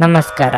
ನಮಸ್ಕಾರ.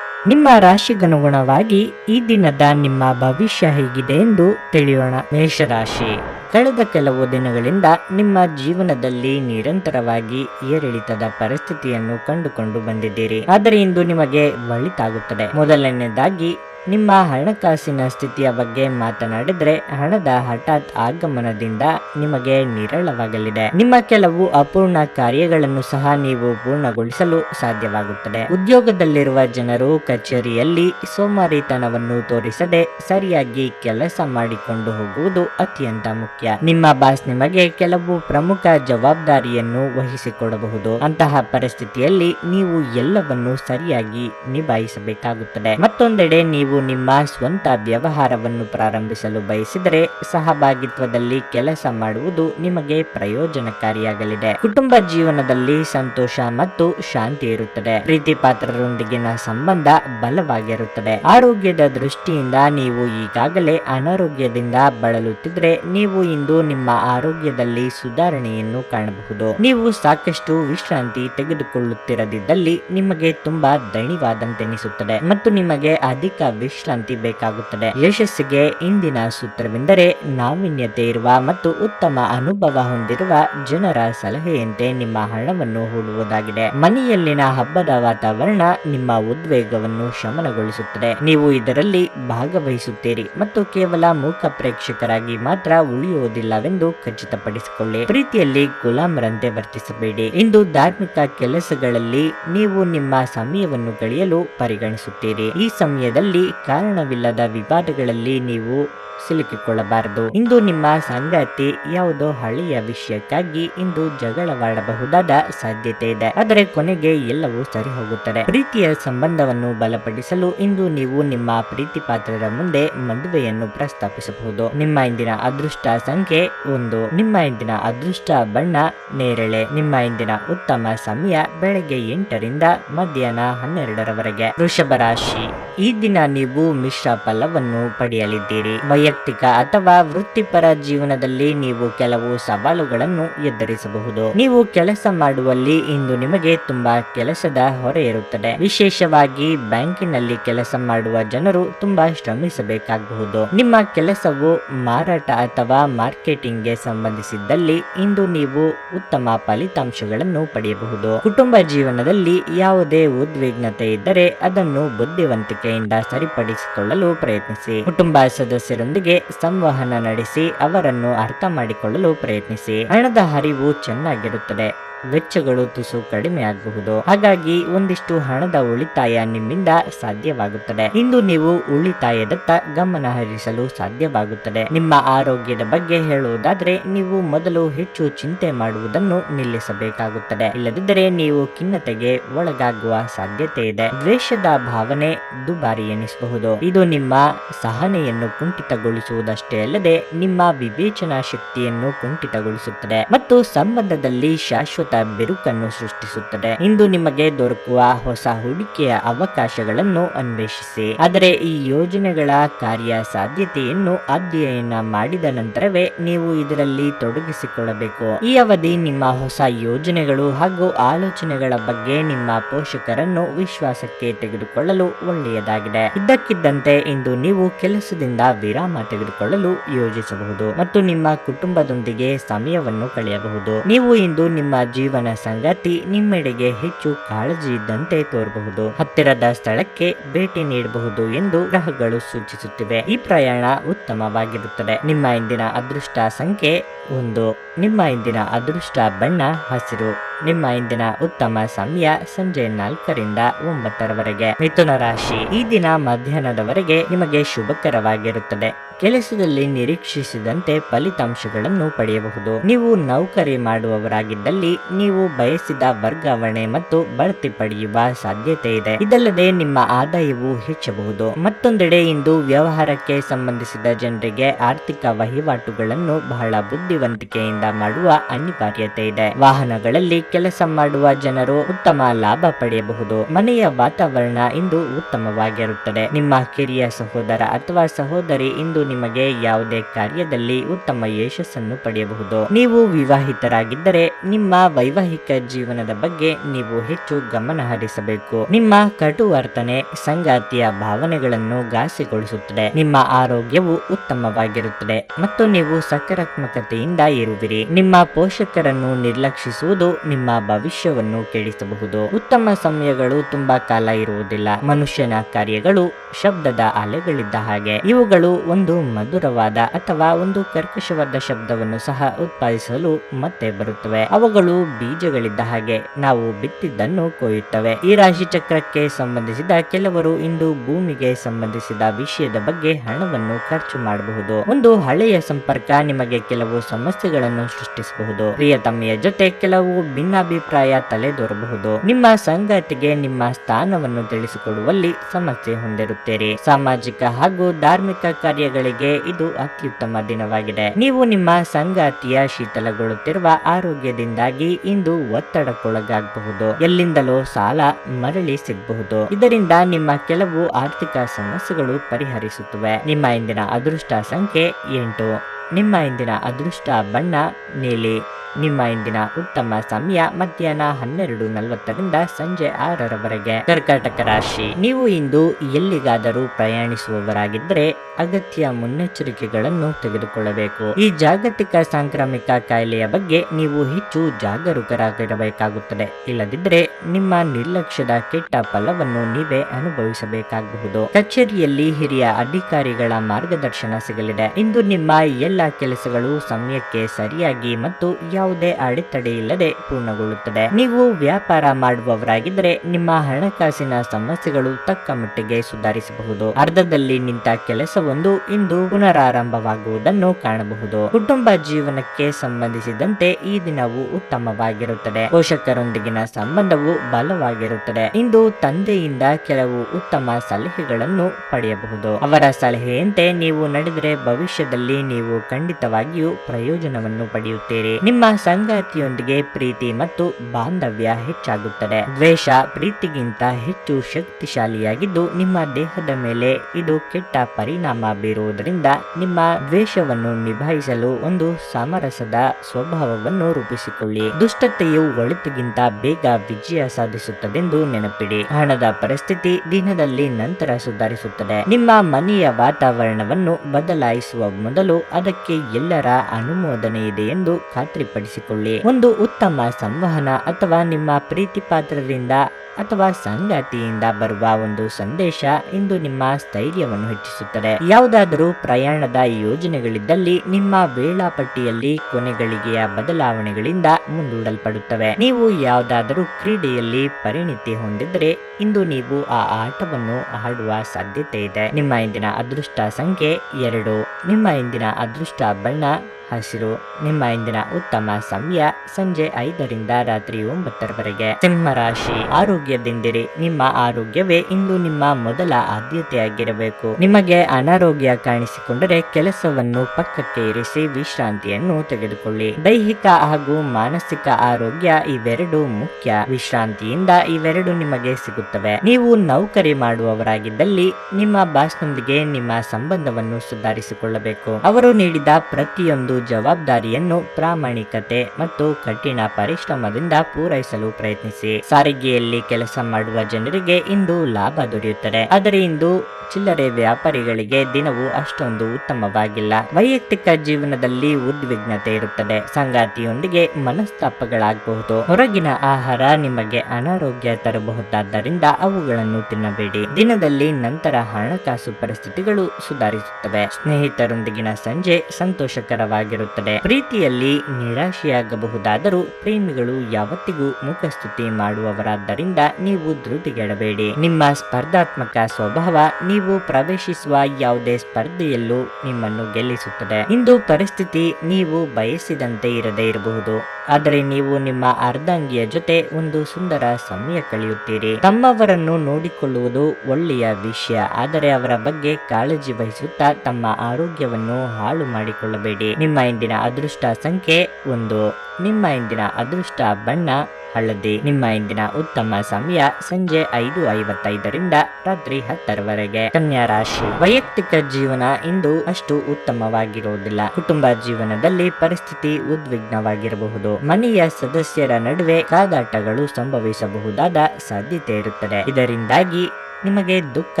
ನಿಮ್ಮ ರಾಶಿಗನುಗುಣವಾಗಿ ಈ ದಿನದ ನಿಮ್ಮ ಭವಿಷ್ಯ ಹೇಗಿದೆ ಎಂದು ತಿಳಿಯೋಣ. ಮೇಷರಾಶಿ. ಕಳೆದ ಕೆಲವು ದಿನಗಳಿಂದ ನಿಮ್ಮ ಜೀವನದಲ್ಲಿ ನಿರಂತರವಾಗಿ ಏರಿಳಿತದ ಪರಿಸ್ಥಿತಿಯನ್ನು ಕಂಡುಕೊಂಡು ಬಂದಿದ್ದೀರಿ. ಆದರೆ ಇಂದು ನಿಮಗೆ ಒಳಿತಾಗುತ್ತದೆ ಮೊದಲನೆಯದಾಗಿ ನಿಮ್ಮ ಹಣಕಾಸಿನ ಸ್ಥಿತಿಯ ಬಗ್ಗೆ ಮಾತನಾಡಿದ್ರೆ ಹಣದ ಹಠಾತ್ ಆಗಮನದಿಂದ ನಿಮಗೆ ನಿರಳವಾಗಲಿದೆ. ನಿಮ್ಮ ಕೆಲವು ಅಪೂರ್ಣ ಕಾರ್ಯಗಳನ್ನು ಸಹ ನೀವು ಪೂರ್ಣಗೊಳಿಸಲು ಸಾಧ್ಯವಾಗುತ್ತದೆ. ಉದ್ಯೋಗದಲ್ಲಿರುವ ಜನರು ಕಚೇರಿಯಲ್ಲಿ ಸೋಮಾರಿತನವನ್ನು ತೋರಿಸದೆ ಸರಿಯಾಗಿ ಕೆಲಸ ಮಾಡಿಕೊಂಡು ಹೋಗುವುದು ಅತ್ಯಂತ ಮುಖ್ಯ. ನಿಮ್ಮ ಬಾಸ್ ನಿಮಗೆ ಕೆಲವು ಪ್ರಮುಖ ಜವಾಬ್ದಾರಿಯನ್ನು ವಹಿಸಿಕೊಡಬಹುದು. ಅಂತಹ ಪರಿಸ್ಥಿತಿಯಲ್ಲಿ ನೀವು ಎಲ್ಲವನ್ನು ಸರಿಯಾಗಿ ನಿಭಾಯಿಸಬೇಕಾಗುತ್ತದೆ. ಮತ್ತೊಂದೆಡೆ ನೀವು ನಿಮ್ಮ ಸ್ವಂತ ವ್ಯವಹಾರವನ್ನು ಪ್ರಾರಂಭಿಸಲು ಬಯಸಿದರೆ ಸಹಭಾಗಿತ್ವದಲ್ಲಿ ಕೆಲಸ ಮಾಡುವುದು ನಿಮಗೆ ಪ್ರಯೋಜನಕಾರಿಯಾಗಲಿದೆ. ಕುಟುಂಬ ಜೀವನದಲ್ಲಿ ಸಂತೋಷ ಮತ್ತು ಶಾಂತಿ ಇರುತ್ತದೆ. ಪ್ರೀತಿ ಪಾತ್ರರೊಂದಿಗಿನ ಸಂಬಂಧ ಬಲವಾಗಿರುತ್ತದೆ. ಆರೋಗ್ಯದ ದೃಷ್ಟಿಯಿಂದ ನೀವು ಈಗಾಗಲೇ ಅನಾರೋಗ್ಯದಿಂದ ಬಳಲುತ್ತಿದ್ರೆ ನೀವು ಇಂದು ನಿಮ್ಮ ಆರೋಗ್ಯದಲ್ಲಿ ಸುಧಾರಣೆಯನ್ನು ಕಾಣಬಹುದು. ನೀವು ಸಾಕಷ್ಟು ವಿಶ್ರಾಂತಿ ತೆಗೆದುಕೊಳ್ಳುತ್ತಿರದಿದ್ದಲ್ಲಿ ನಿಮಗೆ ತುಂಬಾ ದಣಿವಾದಂತೆನಿಸುತ್ತದೆ ಮತ್ತು ನಿಮಗೆ ಅಧಿಕ ವಿಶ್ರಾಂತಿ ಬೇಕಾಗುತ್ತದೆ. ಯಶಸ್ಸಿಗೆ ಇಂದಿನ ಸೂತ್ರವೆಂದರೆ ನಾವೀನ್ಯತೆ ಇರುವ ಮತ್ತು ಉತ್ತಮ ಅನುಭವ ಹೊಂದಿರುವ ಜನರ ಸಲಹೆಯಂತೆ ನಿಮ್ಮ ಹಣವನ್ನು ಹೂಡುವುದಾಗಿದೆ. ಮನೆಯಲ್ಲಿನ ಹಬ್ಬದ ವಾತಾವರಣ ನಿಮ್ಮ ಉದ್ವೇಗವನ್ನು ಶಮನಗೊಳಿಸುತ್ತದೆ. ನೀವು ಇದರಲ್ಲಿ ಭಾಗವಹಿಸುತ್ತೀರಿ ಮತ್ತು ಕೇವಲ ಮೂಕ ಪ್ರೇಕ್ಷಕರಾಗಿ ಮಾತ್ರ ಉಳಿಯುವುದಿಲ್ಲವೆಂದು ಖಚಿತಪಡಿಸಿಕೊಳ್ಳಿ. ಪ್ರೀತಿಯಲ್ಲಿ ಗುಲಾಮರಂತೆ ವರ್ತಿಸಬೇಡಿ. ಇಂದು ಧಾರ್ಮಿಕ ಕೆಲಸಗಳಲ್ಲಿ ನೀವು ನಿಮ್ಮ ಸಮಯವನ್ನು ಕಳೆಯಲು ಪರಿಗಣಿಸುತ್ತೀರಿ. ಈ ಸಮಯದಲ್ಲಿ ಕಾರಣವಿಲ್ಲದ ವಿವಾದಗಳಲ್ಲಿ ನೀವು ಸಿಲುಕಿಕೊಳ್ಳಬಾರದು. ಇಂದು ನಿಮ್ಮ ಸಂಗಾತಿ ಯಾವುದೋ ಹಳೆಯ ವಿಷಯಕ್ಕಾಗಿ ಇಂದು ಜಗಳವಾಡಬಹುದಾದ ಸಾಧ್ಯತೆ ಇದೆ. ಆದರೆ ಕೊನೆಗೆ ಎಲ್ಲವೂ ಸರಿ ಹೋಗುತ್ತದೆ. ಪ್ರೀತಿಯ ಸಂಬಂಧವನ್ನು ಬಲಪಡಿಸಲು ಇಂದು ನೀವು ನಿಮ್ಮ ಪ್ರೀತಿ ಪಾತ್ರರ ಮುಂದೆ ಮದುವೆಯನ್ನು ಪ್ರಸ್ತಾಪಿಸಬಹುದು. ನಿಮ್ಮ ಇಂದಿನ ಅದೃಷ್ಟ ಸಂಖ್ಯೆ ಒಂದು. ನಿಮ್ಮ ಇಂದಿನ ಅದೃಷ್ಟ ಬಣ್ಣ ನೇರಳೆ. ನಿಮ್ಮ ಇಂದಿನ ಉತ್ತಮ ಸಮಯ ಬೆಳಗ್ಗೆ ಎಂಟರಿಂದ ಮಧ್ಯಾಹ್ನ ಹನ್ನೆರಡರವರೆಗೆ. ವೃಷಭ ರಾಶಿ. ಈ ದಿನ ನೀವು ಮಿಶ್ರ ಫಲವನ್ನು ಪಡೆಯಲಿದ್ದೀರಿ. ವೈಯಕ್ತಿಕ ಅಥವಾ ವೃತ್ತಿಪರ ಜೀವನದಲ್ಲಿ ನೀವು ಕೆಲವು ಸವಾಲುಗಳನ್ನು ಎದುರಿಸಬಹುದು. ನೀವು ಕೆಲಸ ಮಾಡುವಲ್ಲಿ ಇಂದು ನಿಮಗೆ ತುಂಬಾ ಕೆಲಸದ ಹೊರೆ ಇರುತ್ತದೆ ವಿಶೇಷವಾಗಿ ಬ್ಯಾಂಕಿನಲ್ಲಿ ಕೆಲಸ ಮಾಡುವ ಜನರು ತುಂಬಾ ಶ್ರಮಿಸಬೇಕಾಗಬಹುದು. ನಿಮ್ಮ ಕೆಲಸವು ಮಾರಾಟ ಅಥವಾ ಮಾರ್ಕೆಟಿಂಗ್ಗೆ ಸಂಬಂಧಿಸಿದ್ದಲ್ಲಿ ಇಂದು ನೀವು ಉತ್ತಮ ಫಲಿತಾಂಶಗಳನ್ನು ಪಡೆಯಬಹುದು. ಕುಟುಂಬ ಜೀವನದಲ್ಲಿ ಯಾವುದೇ ಉದ್ವಿಗ್ನತೆ ಇದ್ದರೆ ಅದನ್ನು ಬುದ್ಧಿವಂತಿಕೆಯಿಂದ ಸರಿಪಡಿಸಿಕೊಳ್ಳಲು ಪ್ರಯತ್ನಿಸಿ. ಕುಟುಂಬ ಸದಸ್ಯರೊಂದಿಗೆ ಸಂವಹನ ನಡೆಸಿ ಅವರನ್ನು ಅರ್ಥ ಮಾಡಿಕೊಳ್ಳಲು ಪ್ರಯತ್ನಿಸಿ ಹಣದ ಹರಿವು ಚೆನ್ನಾಗಿರುತ್ತದೆ. ವೆಚ್ಚಗಳು ತುಸು ಕಡಿಮೆ ಆಗಬಹುದು. ಹಾಗಾಗಿ ಒಂದಿಷ್ಟು ಹಣದ ಉಳಿತಾಯ ನಿಮ್ಮಿಂದ ಸಾಧ್ಯವಾಗುತ್ತದೆ. ಇಂದು ನೀವು ಉಳಿತಾಯದತ್ತ ಗಮನ ಹರಿಸಲು ಸಾಧ್ಯವಾಗುತ್ತದೆ. ನಿಮ್ಮ ಆರೋಗ್ಯದ ಬಗ್ಗೆ ಹೇಳುವುದಾದ್ರೆ, ನೀವು ಮೊದಲು ಹೆಚ್ಚು ಚಿಂತೆ ಮಾಡುವುದನ್ನು ನಿಲ್ಲಿಸಬೇಕಾಗುತ್ತದೆ. ಇಲ್ಲದಿದ್ದರೆ ನೀವು ಖಿನ್ನತೆಗೆ ಒಳಗಾಗುವ ಸಾಧ್ಯತೆ ಇದೆ. ದ್ವೇಷದ ಭಾವನೆ ದುಬಾರಿ ಎನಿಸಬಹುದು. ಇದು ನಿಮ್ಮ ಸಹನೆಯನ್ನು ಕುಂಠಿತಗೊಳಿಸುವುದಷ್ಟೇ ಅಲ್ಲದೆ, ನಿಮ್ಮ ವಿವೇಚನಾ ಶಕ್ತಿಯನ್ನು ಕುಂಠಿತಗೊಳಿಸುತ್ತದೆ. ಮತ್ತು ಸಂಬಂಧದಲ್ಲಿ ಶಾಶ್ವತ ಬಿರುಕನ್ನು ಸೃಷ್ಟಿಸುತ್ತದೆ. ಇಂದು ನಿಮಗೆ ದೊರಕುವ ಹೊಸ ಹೂಡಿಕೆಯ ಅವಕಾಶಗಳನ್ನು ಅನ್ವೇಷಿಸಿ. ಆದರೆ ಈ ಯೋಜನೆಗಳ ಕಾರ್ಯ ಸಾಧ್ಯತೆಯನ್ನು ಅಧ್ಯಯನ ಮಾಡಿದ ನಂತರವೇ ನೀವು ಇದರಲ್ಲಿ ತೊಡಗಿಸಿಕೊಳ್ಳಬೇಕು. ಈ ಅವಧಿ ನಿಮ್ಮ ಹೊಸ ಯೋಜನೆಗಳು ಹಾಗೂ ಆಲೋಚನೆಗಳ ಬಗ್ಗೆ ನಿಮ್ಮ ಪೋಷಕರನ್ನು ವಿಶ್ವಾಸಕ್ಕೆ ತೆಗೆದುಕೊಳ್ಳಲು ಒಳ್ಳೆಯದಾಗಿದೆ. ಇದ್ದಕ್ಕಿದ್ದಂತೆ ಇಂದು ನೀವು ಕೆಲಸದಿಂದ ವಿರಾಮ ತೆಗೆದುಕೊಳ್ಳಲು ಯೋಜಿಸಬಹುದು ಮತ್ತು ನಿಮ್ಮ ಕುಟುಂಬದೊಂದಿಗೆ ಸಮಯವನ್ನು ಕಳೆಯಬಹುದು. ನೀವು ಇಂದು ನಿಮ್ಮ ಜೀವನ ಸಂಗಾತಿ ನಿಮ್ಮೆಡೆಗೆ ಹೆಚ್ಚು ಕಾಳಜಿ ಇದ್ದಂತೆ ತೋರಬಹುದು. ಹತ್ತಿರದ ಸ್ಥಳಕ್ಕೆ ಭೇಟಿ ನೀಡಬಹುದು ಎಂದು ಗ್ರಹಗಳು ಸೂಚಿಸುತ್ತಿವೆ. ಈ ಪ್ರಯಾಣ ಉತ್ತಮವಾಗಿರುತ್ತದೆ. ನಿಮ್ಮ ಇಂದಿನ ಅದೃಷ್ಟ ಸಂಖ್ಯೆ ಒಂದು. ನಿಮ್ಮ ಇಂದಿನ ಅದೃಷ್ಟ ಬಣ್ಣ ಹಸಿರು. ನಿಮ್ಮ ಇಂದಿನ ಉತ್ತಮ ಸಮಯ ಸಂಜೆ ನಾಲ್ಕರಿಂದ ಒಂಬತ್ತರವರೆಗೆ. ಮಿಥುನ ರಾಶಿ. ಈ ದಿನ ಮಧ್ಯಾಹ್ನದವರೆಗೆ ನಿಮಗೆ ಶುಭಕರವಾಗಿರುತ್ತದೆ. ಕೆಲಸದಲ್ಲಿ ನಿರೀಕ್ಷಿಸಿದಂತೆ ಫಲಿತಾಂಶಗಳನ್ನು ಪಡೆಯಬಹುದು. ನೀವು ನೌಕರಿ ಮಾಡುವವರಾಗಿದ್ದಲ್ಲಿ ನೀವು ಬಯಸಿದ ವರ್ಗಾವಣೆ ಮತ್ತು ಬಡ್ತಿ ಪಡೆಯುವ ಸಾಧ್ಯತೆ ಇದೆ. ಇದಲ್ಲದೆ ನಿಮ್ಮ ಆದಾಯವು ಹೆಚ್ಚಬಹುದು. ಮತ್ತೊಂದೆಡೆ ಇಂದು ವ್ಯವಹಾರಕ್ಕೆ ಸಂಬಂಧಿಸಿದ ಜನರಿಗೆ ಆರ್ಥಿಕ ವಹಿವಾಟುಗಳನ್ನು ಬಹಳ ಬುದ್ಧಿವಂತಿಕೆಯಿಂದ ಮಾಡುವ ಅನಿವಾರ್ಯತೆ ಇದೆ. ವಾಹನಗಳಲ್ಲಿ ಕೆಲಸ ಮಾಡುವ ಜನರು ಉತ್ತಮ ಲಾಭ ಪಡೆಯಬಹುದು. ಮನೆಯ ವಾತಾವರಣ ಇಂದು ಉತ್ತಮವಾಗಿರುತ್ತದೆ. ನಿಮ್ಮ ಕಿರಿಯ ಸಹೋದರ ಅಥವಾ ಸಹೋದರಿ ಇಂದು ನಿಮಗೆ ಯಾವುದೇ ಕಾರ್ಯದಲ್ಲಿ ಉತ್ತಮ ಯಶಸ್ಸನ್ನು ಪಡೆಯಬಹುದು. ನೀವು ವಿವಾಹಿತರಾಗಿದ್ದರೆ ನಿಮ್ಮ ವೈವಾಹಿಕ ಜೀವನದ ಬಗ್ಗೆ ನೀವು ಹೆಚ್ಚು ಗಮನ ಹರಿಸಬೇಕು. ನಿಮ್ಮ ಕಟು ವರ್ತನೆ ಸಂಗಾತಿಯ ಭಾವನೆಗಳನ್ನು ಘಾಸಿಗೊಳಿಸುತ್ತದೆ. ನಿಮ್ಮ ಆರೋಗ್ಯವು ಉತ್ತಮವಾಗಿರುತ್ತದೆ ಮತ್ತು ನೀವು ಸಕಾರಾತ್ಮಕತೆಯಿಂದ ಇರುವಿರಿ. ನಿಮ್ಮ ಪೋಷಕರನ್ನು ನಿರ್ಲಕ್ಷಿಸುವುದು ನಿಮ್ಮ ಭವಿಷ್ಯವನ್ನು ಕೆಡಿಸಬಹುದು. ಉತ್ತಮ ಸಮಯಗಳು ತುಂಬಾ ಕಾಲ ಇರುವುದಿಲ್ಲ. ಮನುಷ್ಯನ ಕಾರ್ಯಗಳು ಶಬ್ದದ ಅಲೆಗಳಿದ್ದ ಹಾಗೆ. ಇವುಗಳು ಒಂದು ಮಧುರವಾದ ಅಥವಾ ಒಂದು ಕರ್ಕಶವಾದ ಶಬ್ದವನ್ನು ಸಹ ಉತ್ಪಾದಿಸಲು ಮತ್ತೆ ಬರುತ್ತವೆ. ಅವುಗಳು ಬೀಜಗಳಿದ್ದ ಹಾಗೆ ನಾವು ಬಿತ್ತಿದ್ದನ್ನು ಕೊಯ್ಯುತ್ತವೆ. ಈ ರಾಶಿ ಚಕ್ರಕ್ಕೆ ಸಂಬಂಧಿಸಿದ ಕೆಲವರು ಇಂದು ಭೂಮಿಗೆ ಸಂಬಂಧಿಸಿದ ವಿಷಯದ ಬಗ್ಗೆ ಹಣವನ್ನು ಖರ್ಚು ಮಾಡಬಹುದು. ಒಂದು ಹಳೆಯ ಸಂಪರ್ಕ ನಿಮಗೆ ಕೆಲವು ಸಮಸ್ಯೆಗಳನ್ನು ಸೃಷ್ಟಿಸಬಹುದು. ಪ್ರಿಯತಮೆಯ ಜೊತೆ ಕೆಲವು ಭಿನ್ನಾಭಿಪ್ರಾಯ ತಲೆದೋರಬಹುದು. ನಿಮ್ಮ ಸಂಗಾತಿಗೆ ನಿಮ್ಮ ಸ್ಥಾನವನ್ನು ತಿಳಿಸಿಕೊಡುವಲ್ಲಿ ಸಮಸ್ಯೆ ಹೊಂದಿರುತ್ತೀರಿ. ಸಾಮಾಜಿಕ ಹಾಗೂ ಧಾರ್ಮಿಕ ಕಾರ್ಯಗಳಿಗೆ ಇದು ಅತ್ಯುತ್ತಮ ದಿನವಾಗಿದೆ. ನೀವು ನಿಮ್ಮ ಸಂಗಾತಿಯ ಶೀತಲಗೊಳ್ಳುತ್ತಿರುವ ಆರೋಗ್ಯದಿಂದಾಗಿ ಇಂದು ಒತ್ತಡಕ್ಕೊಳಗಾಗಬಹುದು. ಎಲ್ಲಿಂದಲೋ ಸಾಲ ಮರಳಿ ಸಿಗಬಹುದು. ಇದರಿಂದ ನಿಮ್ಮ ಕೆಲವು ಆರ್ಥಿಕ ಸಮಸ್ಯೆಗಳು ಪರಿಹರಿಸುತ್ತವೆ. ನಿಮ್ಮ ಇಂದಿನ ಅದೃಷ್ಟ ಸಂಖ್ಯೆ ಎಂಟು. ನಿಮ್ಮ ಇಂದಿನ ಅದೃಷ್ಟ ಬಣ್ಣ ನೀಲಿ. ನಿಮ್ಮ ಇಂದಿನ ಉತ್ತಮ ಸಮಯ ಮಧ್ಯಾಹ್ನ ಹನ್ನೆರಡು ನಲವತ್ತರಿಂದ ಸಂಜೆ ಆರರವರೆಗೆ. ಕರ್ಕಾಟಕ ರಾಶಿ. ನೀವು ಇಂದು ಎಲ್ಲಿಗಾದರೂ ಪ್ರಯಾಣಿಸುವವರಾಗಿದ್ದರೆ ಅಗತ್ಯ ಮುನ್ನೆಚ್ಚರಿಕೆಗಳನ್ನು ತೆಗೆದುಕೊಳ್ಳಬೇಕು. ಈ ಜಾಗತಿಕ ಸಾಂಕ್ರಾಮಿಕ ಕಾಯಿಲೆಯ ಬಗ್ಗೆ ನೀವು ಹೆಚ್ಚು ಜಾಗರೂಕರಾಗಿರಬೇಕಾಗುತ್ತದೆ. ಇಲ್ಲದಿದ್ದರೆ ನಿಮ್ಮ ನಿರ್ಲಕ್ಷ್ಯದ ಕೆಟ್ಟ ಫಲವನ್ನು ನೀವೇ ಅನುಭವಿಸಬೇಕಾಗಬಹುದು. ಕಚೇರಿಯಲ್ಲಿ ಹಿರಿಯ ಅಧಿಕಾರಿಗಳ ಮಾರ್ಗದರ್ಶನ ಸಿಗಲಿದೆ. ಇಂದು ನಿಮ್ಮ ಎಲ್ಲ ಕೆಲಸಗಳು ಸಮಯಕ್ಕೆ ಸರಿಯಾಗಿ ಮತ್ತು ಯಾವುದೇ ಅಡೆತಡೆ ಇಲ್ಲದೆ ಪೂರ್ಣಗೊಳ್ಳುತ್ತದೆ. ನೀವು ವ್ಯಾಪಾರ ಮಾಡುವವರಾಗಿದ್ದರೆ ನಿಮ್ಮ ಹಣಕಾಸಿನ ಸಮಸ್ಯೆಗಳು ತಕ್ಕ ಮಟ್ಟಿಗೆ ಸುಧಾರಿಸಬಹುದು. ಅರ್ಧದಲ್ಲಿ ನಿಂತ ಕೆಲಸವೊಂದು ಇಂದು ಪುನರಾರಂಭವಾಗುವುದನ್ನು ಕಾಣಬಹುದು. ಕುಟುಂಬ ಜೀವನಕ್ಕೆ ಸಂಬಂಧಿಸಿದಂತೆ ಈ ದಿನವು ಉತ್ತಮವಾಗಿರುತ್ತದೆ. ಪೋಷಕರೊಂದಿಗಿನ ಸಂಬಂಧವು ಬಲವಾಗಿರುತ್ತದೆ. ಇಂದು ತಂದೆಯಿಂದ ಕೆಲವು ಉತ್ತಮ ಸಲಹೆಗಳನ್ನು ಪಡೆಯಬಹುದು. ಅವರ ಸಲಹೆಯಂತೆ ನೀವು ನಡೆದರೆ ಭವಿಷ್ಯದಲ್ಲಿ ನೀವು ಖಂಡಿತವಾಗಿಯೂ ಪ್ರಯೋಜನವನ್ನು ಪಡೆಯುತ್ತೀರಿ. ನಿಮ್ಮ ಸಂಗಾತಿಯೊಂದಿಗೆ ಪ್ರೀತಿ ಮತ್ತು ಬಾಂಧವ್ಯ ಹೆಚ್ಚಾಗುತ್ತದೆ. ದ್ವೇಷ ಪ್ರೀತಿಗಿಂತ ಹೆಚ್ಚು ಶಕ್ತಿಶಾಲಿಯಾಗಿದ್ದು ನಿಮ್ಮ ದೇಹದ ಮೇಲೆ ಇದು ಕೆಟ್ಟ ಪರಿಣಾಮ ಬೀರುವುದರಿಂದ ನಿಮ್ಮ ದ್ವೇಷವನ್ನು ನಿಭಾಯಿಸಲು ಒಂದು ಸಮರಸದ ಸ್ವಭಾವವನ್ನು ರೂಪಿಸಿಕೊಳ್ಳಿ. ದುಷ್ಟತೆಯು ಒಳಿತಿಗಿಂತ ಬೇಗ ವಿಜಯ ಸಾಧಿಸುತ್ತದೆಂದು ನೆನಪಿಡಿ. ಹಣದ ಪರಿಸ್ಥಿತಿ ದಿನದಲ್ಲಿ ನಂತರ ಸುಧಾರಿಸುತ್ತದೆ. ನಿಮ್ಮ ಮನೆಯ ವಾತಾವರಣವನ್ನು ಬದಲಾಯಿಸುವ ಮೊದಲು ಅದಕ್ಕೆ ಎಲ್ಲರ ಅನುಮೋದನೆ ಇದೆ ಎಂದು ಖಾತ್ರಿಪಡಿಸಿಕೊಳ್ಳಿ. ಒಂದು ಉತ್ತಮ ಸಂವಹನ ಅಥವಾ ನಿಮ್ಮ ಪ್ರೀತಿ ಪಾತ್ರರಿಂದ ಅಥವಾ ಸಂಗಾತಿಯಿಂದ ಬರುವ ಒಂದು ಸಂದೇಶ ಇಂದು ನಿಮ್ಮ ಸ್ಥೈರ್ಯವನ್ನು ಹೆಚ್ಚಿಸುತ್ತದೆ. ಯಾವುದಾದರೂ ಪ್ರಯಾಣದ ಯೋಜನೆಗಳಿದ್ದಲ್ಲಿ ನಿಮ್ಮ ವೇಳಾಪಟ್ಟಿಯಲ್ಲಿ ಕೊನೆಗಳಿಗೆಯ ಬದಲಾವಣೆಗಳಿಂದ ಮುಂದೂಡಲ್ಪಡುತ್ತವೆ. ನೀವು ಯಾವುದಾದರೂ ಕ್ರೀಡೆಯಲ್ಲಿ ಪರಿಣಿತಿ ಹೊಂದಿದ್ರೆ ಇಂದು ನೀವು ಆ ಆಟವನ್ನು ಆಡುವ ಸಾಧ್ಯತೆ ಇದೆ. ನಿಮ್ಮ ಇಂದಿನ ಅದೃಷ್ಟ ಸಂಖ್ಯೆ ಎರಡು. ನಿಮ್ಮ ಇಂದಿನ ಅದೃಷ್ಟ ಬಣ್ಣ, ಹಸಿರು. ನಿಮ್ಮ ಇಂದಿನ ಉತ್ತಮ ಸಮಯ ಸಂಜೆ ಐದರಿಂದ ರಾತ್ರಿ ಒಂಬತ್ತರವರೆಗೆ. ಸಿಂಹ ರಾಶಿ ಆರೋಗ್ಯದಿಂದಿರಿ. ನಿಮ್ಮ ಆರೋಗ್ಯವೇ ಇಂದು ನಿಮ್ಮ ಮೊದಲ ಆದ್ಯತೆಯಾಗಿರಬೇಕು. ನಿಮಗೆ ಅನಾರೋಗ್ಯ ಕಾಣಿಸಿಕೊಂಡರೆ ಕೆಲಸವನ್ನು ಪಕ್ಕಕ್ಕೆ ಇರಿಸಿ ವಿಶ್ರಾಂತಿಯನ್ನು ತೆಗೆದುಕೊಳ್ಳಿ. ದೈಹಿಕ ಹಾಗೂ ಮಾನಸಿಕ ಆರೋಗ್ಯ ಇವೆರಡು ಮುಖ್ಯ. ವಿಶ್ರಾಂತಿಯಿಂದ ಇವೆರಡು ನಿಮಗೆ ಸಿಗುತ್ತವೆ. ನೀವು ನೌಕರಿ ಮಾಡುವವರಾಗಿದ್ದಲ್ಲಿ ನಿಮ್ಮ ಬಾಸ್ನೊಂದಿಗೆ ನಿಮ್ಮ ಸಂಬಂಧವನ್ನು ಸುಧಾರಿಸಿಕೊಳ್ಳಬೇಕು. ಅವರು ನೀಡಿದ ಪ್ರತಿಯೊಂದು ಜವಾಬ್ದಾರಿಯನ್ನು ಪ್ರಾಮಾಣಿಕತೆ ಮತ್ತು ಕಠಿಣ ಪರಿಶ್ರಮದಿಂದ ಪೂರೈಸಲು ಪ್ರಯತ್ನಿಸಿ. ಸಾರಿಗೆಯಲ್ಲಿ ಮಾಡುವ ಜನರಿಗೆ ಇಂದು ಲಾಭ ದೊರೆಯುತ್ತದೆ. ಆದರೆ ಇಂದು ಚಿಲ್ಲರೆ ವ್ಯಾಪಾರಿಗಳಿಗೆ ದಿನವು ಅಷ್ಟೊಂದು ಉತ್ತಮವಾಗಿಲ್ಲ. ವೈಯಕ್ತಿಕ ಜೀವನದಲ್ಲಿ ಉದ್ವಿಗ್ನತೆ ಇರುತ್ತದೆ. ಸಂಗಾತಿಯೊಂದಿಗೆ ಮನಸ್ತಾಪಗಳಾಗಬಹುದು. ಹೊರಗಿನ ಆಹಾರ ನಿಮಗೆ ಅನಾರೋಗ್ಯ ತರಬಹುದಾದ್ದರಿಂದ ಅವುಗಳನ್ನು ತಿನ್ನಬೇಡಿ. ದಿನದಲ್ಲಿ ನಂತರ ಹಣಕಾಸು ಪರಿಸ್ಥಿತಿಗಳು ಸುಧಾರಿಸುತ್ತವೆ. ಸ್ನೇಹಿತರೊಂದಿಗಿನ ಸಂಜೆ ಸಂತೋಷಕರವಾಗಿರುತ್ತದೆ. ಪ್ರೀತಿಯಲ್ಲಿ ನಿರಾಶೆಯಾಗಬಹುದಾದರೂ ಪ್ರೇಮಿಗಳು ಯಾವತ್ತಿಗೂ ಮುಖಸ್ತುತಿ ಮಾಡುವವರಾದ್ದರಿಂದ ನೀವು ಧೃತಿಗೆಡಬೇಡಿ. ನಿಮ್ಮ ಸ್ಪರ್ಧಾತ್ಮಕ ಸ್ವಭಾವ ನೀವು ಪ್ರವೇಶಿಸುವ ಯಾವುದೇ ಸ್ಪರ್ಧೆಯಲ್ಲೂ ನಿಮ್ಮನ್ನು ಗೆಲ್ಲಿಸುತ್ತದೆ. ಇಂದು ಪರಿಸ್ಥಿತಿ ನೀವು ಬಯಸಿದಂತೆ ಇರದೇ ಇರಬಹುದು. ಆದರೆ ನೀವು ನಿಮ್ಮ ಅರ್ಧಂಗಿಯ ಜೊತೆ ಒಂದು ಸುಂದರ ಸಮಯ ಕಳೆಯುತ್ತೀರಿ. ತಮ್ಮವರನ್ನು ನೋಡಿಕೊಳ್ಳುವುದು ಒಳ್ಳೆಯ ವಿಷಯ, ಆದರೆ ಅವರ ಬಗ್ಗೆ ಕಾಳಜಿ ವಹಿಸುತ್ತಾ ತಮ್ಮ ಆರೋಗ್ಯವನ್ನು ಹಾಳು ಮಾಡಿಕೊಳ್ಳಬೇಡಿ. ನಿಮ್ಮ ಇಂದಿನ ಅದೃಷ್ಟ ಸಂಖ್ಯೆ ಒಂದು. ನಿಮ್ಮ ಇಂದಿನ ಅದೃಷ್ಟ ಬಣ್ಣ, ಹಳದಿ. ನಿಮ್ಮ ಇಂದಿನ ಉತ್ತಮ ಸಮಯ ಸಂಜೆ ಐದು ಐವತ್ತೈದರಿಂದ ರಾತ್ರಿ ಹತ್ತರವರೆಗೆ. ಕನ್ಯಾ ರಾಶಿ. ವೈಯಕ್ತಿಕ ಜೀವನ ಇಂದು ಅಷ್ಟು ಉತ್ತಮವಾಗಿರುವುದಿಲ್ಲ. ಕುಟುಂಬ ಜೀವನದಲ್ಲಿ ಪರಿಸ್ಥಿತಿ ಉದ್ವಿಗ್ನವಾಗಿರಬಹುದು. ಮನೆಯ ಸದಸ್ಯರ ನಡುವೆ ಕಾದಾಟಗಳು ಸಂಭವಿಸಬಹುದಾದ ಸಾಧ್ಯತೆ ಇರುತ್ತದೆ. ಇದರಿಂದಾಗಿ ನಿಮಗೆ ದುಃಖ